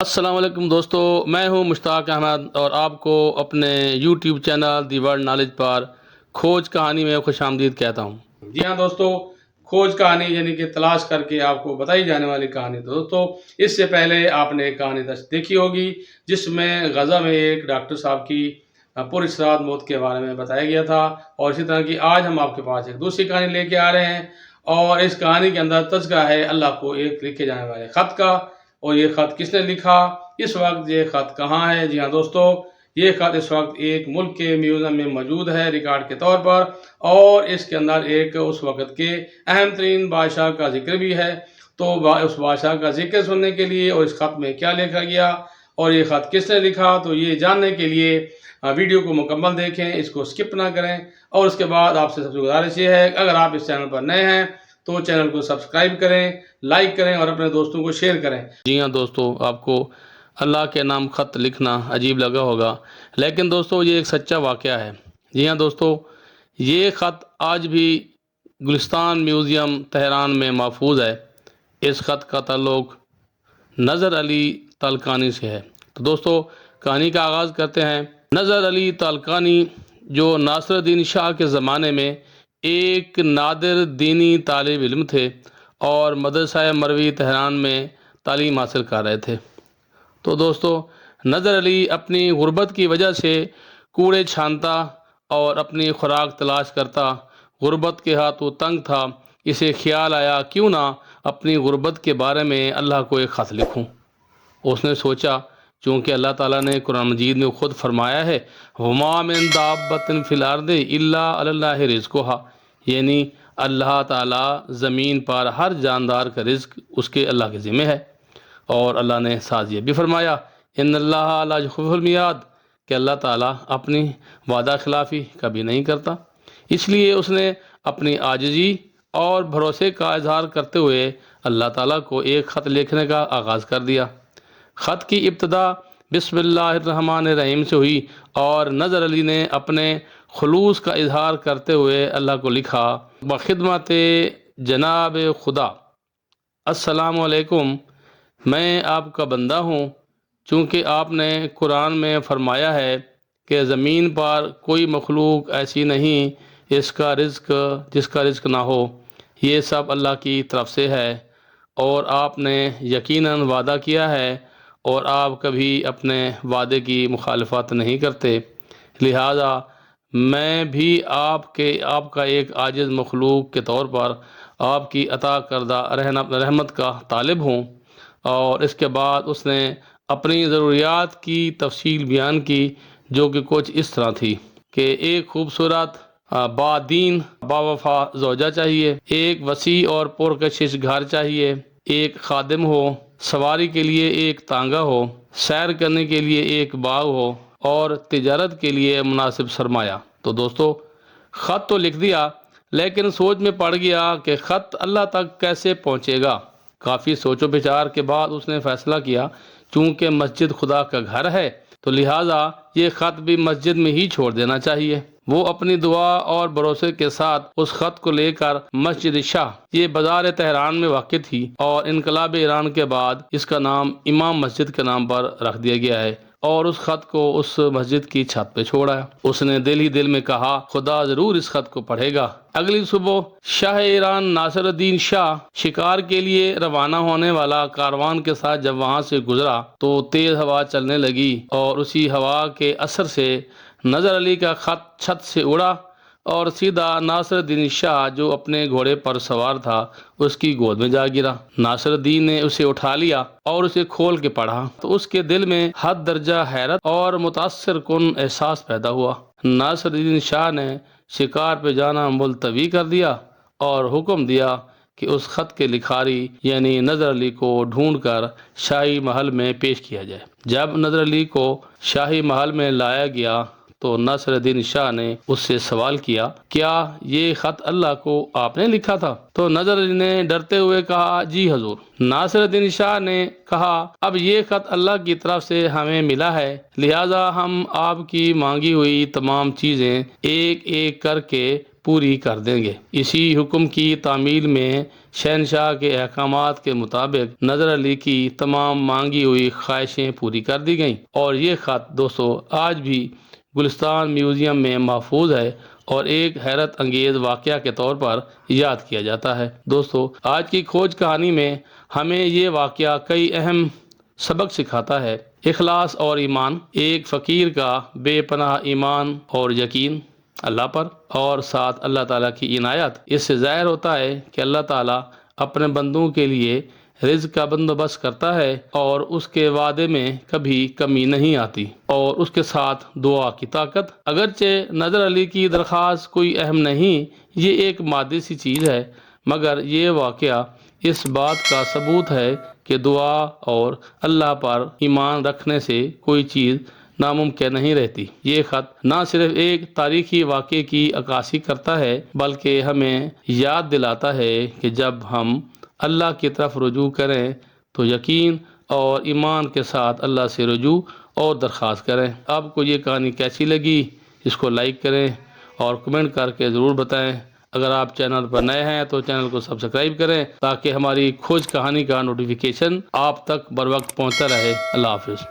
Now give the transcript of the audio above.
السلام علیکم دوستو، میں ہوں مشتاق احمد اور آپ کو اپنے YouTube channel The World Knowledge پر کھوج کہانی میں خوش آمدید کہتا ہوں۔ جی ہاں دوستو، کھوج کہانی یعنی کہ تلاش کر کے آپ کو بتائی جانے والی کہانی۔ تو دوستو، اس سے پہلے آپ نے ایک کہانی دیکھی ہوگی، جس میں غزہ میں ایک ڈاکٹر صاحب کی پر اسرات موت کے بارے میں بتایا گیا تھا اور اسی طرح کی آج ہم آپ کے پاس ایک دوسری کہانی لے کے آ رہے ہیں اور اس کہانی کے اندر تذکرہ ہے اللہ کو ایک لکھے جانے والے خط کا۔ اور یہ خط کس نے لکھا؟ اس وقت یہ خط کہاں ہے؟ جی ہاں دوستو، یہ خط اس وقت ایک ملک کے میوزیم میں موجود ہے ریکارڈ کے طور پر، اور اس کے اندر ایک اس وقت کے اہم ترین بادشاہ کا ذکر بھی ہے۔ تو اس بادشاہ کا ذکر سننے کے لیے اور اس خط میں کیا لکھا گیا؟ اور یہ خط کس نے لکھا؟ تو یہ جاننے کے لیے ویڈیو کو مکمل دیکھیں، اس کو سکپ نہ کریں۔ اور اس کے بعد آپ سے سب سے گزارش یہ ہے اگر آپ اس چینل پر نئے ہیں تو چینل کو سبسکرائب کریں، لائک کریں اور اپنے دوستوں کو شیئر کریں۔ جی ہاں دوستو، آپ کو اللہ کے نام خط لکھنا عجیب لگا ہوگا، لیکن دوستو یہ ایک سچا واقعہ ہے۔ جی ہاں دوستو، یہ خط آج بھی گلستان میوزیم تہران میں محفوظ ہے۔ اس خط کا تعلق نظر علی تالکانی سے ہے۔ تو دوستو، کہانی کا آغاز کرتے ہیں۔ نظر علی تالکانی جو ناصر الدین شاہ کے زمانے میں ایک نادر دینی طالب علم تھے اور مدرسہ مروی تہران میں تعلیم حاصل کر رہے تھے۔ تو دوستو، نظر علی اپنی غربت کی وجہ سے کوڑے چھانتا اور اپنی خوراک تلاش کرتا غربت کے ہاتھ وہ تنگ تھا، اسے خیال آیا کیوں نہ اپنی غربت کے بارے میں اللہ کو ایک خط لکھوں۔ اس نے سوچا چونکہ اللہ تعالیٰ نے قرآن مجید میں خود فرمایا ہے ہما من دابت فی الارض الا اللہ رزقها۔ یعنی اللہ تعالیٰ زمین پر ہر جاندار کا رزق اس کے اللہ کے ذمہ ہے۔ اور اللہ نے ساتھ یہ بھی فرمایا ان اللہ علیہ خف المیاد کہ اللہ تعالیٰ اپنی وعدہ خلافی کبھی نہیں کرتا۔ اس لیے اس نے اپنی آجزی اور بھروسے کا اظہار کرتے ہوئے اللہ تعالیٰ کو ایک خط لکھنے کا آغاز کر دیا۔ خط کی ابتدا بسم اللہ الرحمن الرحیم سے ہوئی اور نظر علی نے اپنے خلوص کا اظہار کرتے ہوئے اللہ کو لکھا، بخدمت جناب خدا۔ السلام علیکم۔ میں آپ کا بندہ ہوں۔ چونکہ آپ نے قرآن میں فرمایا ہے کہ زمین پر کوئی مخلوق ایسی نہیں اس کا رزق، جس کا رزق نہ ہو، یہ سب اللہ کی طرف سے ہے۔ اور آپ نے یقیناً وعدہ کیا ہے اور آپ کبھی اپنے وعدے کی مخالفت نہیں کرتے۔ لہذا میں بھی آپ کے، آپ کا ایک عاجز مخلوق کے طور پر آپ کی عطا کردہ رحمت کا طالب ہوں۔ اور اس کے بعد اس نے اپنی ضروریات کی تفصیل بیان کی، جو کہ کچھ اس طرح تھی کہ ایک خوبصورت با دین با وفا زوجہ چاہیے، ایک وسیع اور پرکشش گھر چاہیے، ایک خادم ہو۔ سواری کے لیے ایک تانگا ہو، سیر کرنے کے لیے ایک باغ ہو، اور تجارت کے لیے مناسب سرمایہ۔ تو دوستو، خط تو لکھ دیا، لیکن سوچ میں پڑ گیا کہ خط اللہ تک کیسے پہنچے گا۔ کافی سوچ و بچار کے بعد اس نے فیصلہ کیا، چونکہ مسجد خدا کا گھر ہے، تو لہٰذا یہ خط بھی مسجد میں ہی چھوڑ دینا چاہیے۔ وہ اپنی دعا اور بھروسے کے ساتھ اس خط کو لے کر مسجد شاہ، یہ بازار تہران میں واقع تھی اور انقلاب ایران کے بعد اس کا نام امام مسجد کے نام پر رکھ دیا گیا ہے اور اس خط کو اس مسجد کی چھت پہ چھوڑا۔ اس نے دل ہی دل میں کہا، خدا ضرور اس خط کو پڑھے گا۔ اگلی صبح شاہ ایران ناصر الدین شاہ شکار کے لیے روانہ ہونے والا کاروان کے ساتھ جب وہاں سے گزرا تو تیز ہوا چلنے لگی اور اسی ہوا کے اثر سے نظر علی کا خط چھت سے اڑا اور سیدھا ناصر الدین شاہ جو اپنے گھوڑے پر سوار تھا، اس کی گود میں جا گرا۔ ناصر الدین نے اسے اٹھا لیا اور اسے کھول کے پڑھا۔ تو اس کے دل میں حد درجہ حیرت اور متاثر کن احساس پیدا ہوا۔ ناصر الدین شاہ نے شکار پہ جانا ملتوی کر دیا اور حکم دیا کہ اس خط کے لکھاری یعنی نظر علی کو ڈھونڈ کر شاہی محل میں پیش کیا جائے۔ جب نظر علی کو شاہی محل میں لایا گیا تو ناصر الدین شاہ نے اس سے سوال کیا کیا یہ خط اللہ کو آپ نے لکھا تھا؟ تو نظر علی نے ڈرتے ہوئے کہا جی حضور ناصر الدین شاہ نے کہا، اب یہ خط اللہ کی طرف سے ہمیں ملا ہے، لہٰذا ہم آپ کی مانگی ہوئی تمام چیزیں ایک ایک کر کے پوری کر دیں گے۔ اسی حکم کی تعمیل میں شہنشاہ کے احکامات کے مطابق نظر علی کی تمام مانگی ہوئی خواہشیں پوری کر دی گئیں۔ اور یہ خط دوستو، آج بھی گلستان میوزیم میں محفوظ ہے اور ایک حیرت انگیز واقعہ کے طور پر یاد کیا جاتا ہے۔ دوستو، آج کی کھوج کہانی میں ہمیں یہ واقعہ کئی اہم سبق سکھاتا ہے۔ اخلاص اور ایمان، ایک فقیر کا بے پناہ ایمان اور یقین اللہ پر اور ساتھ اللہ تعالیٰ کی عنایت۔ اس سے ظاہر ہوتا ہے کہ اللہ تعالیٰ اپنے بندوں کے لیے رزق کا بندوبست کرتا ہے اور اس کے وعدے میں کبھی کمی نہیں آتی اور اس کے ساتھ دعا کی طاقت۔ اگرچہ نظر علی کی درخواست کوئی اہم نہیں، یہ ایک مادی سی چیز ہے، مگر یہ واقعہ اس بات کا ثبوت ہے کہ دعا اور اللہ پر ایمان رکھنے سے کوئی چیز ناممکن نہیں رہتی۔ یہ خط نہ صرف ایک تاریخی واقعے کی عکاسی کرتا ہے، بلکہ ہمیں یاد دلاتا ہے کہ جب ہم اللہ کی طرف رجوع کریں تو یقین اور ایمان کے ساتھ اللہ سے رجوع اور درخواست کریں۔ آپ کو یہ کہانی کیسی لگی؟ اس کو لائک کریں اور کمنٹ کر کے ضرور بتائیں۔ اگر آپ چینل پر نئے ہیں تو چینل کو سبسکرائب کریں تاکہ ہماری کھوج کہانی کا نوٹیفیکیشن آپ تک بر وقت پہنچتا رہے۔ اللہ حافظ۔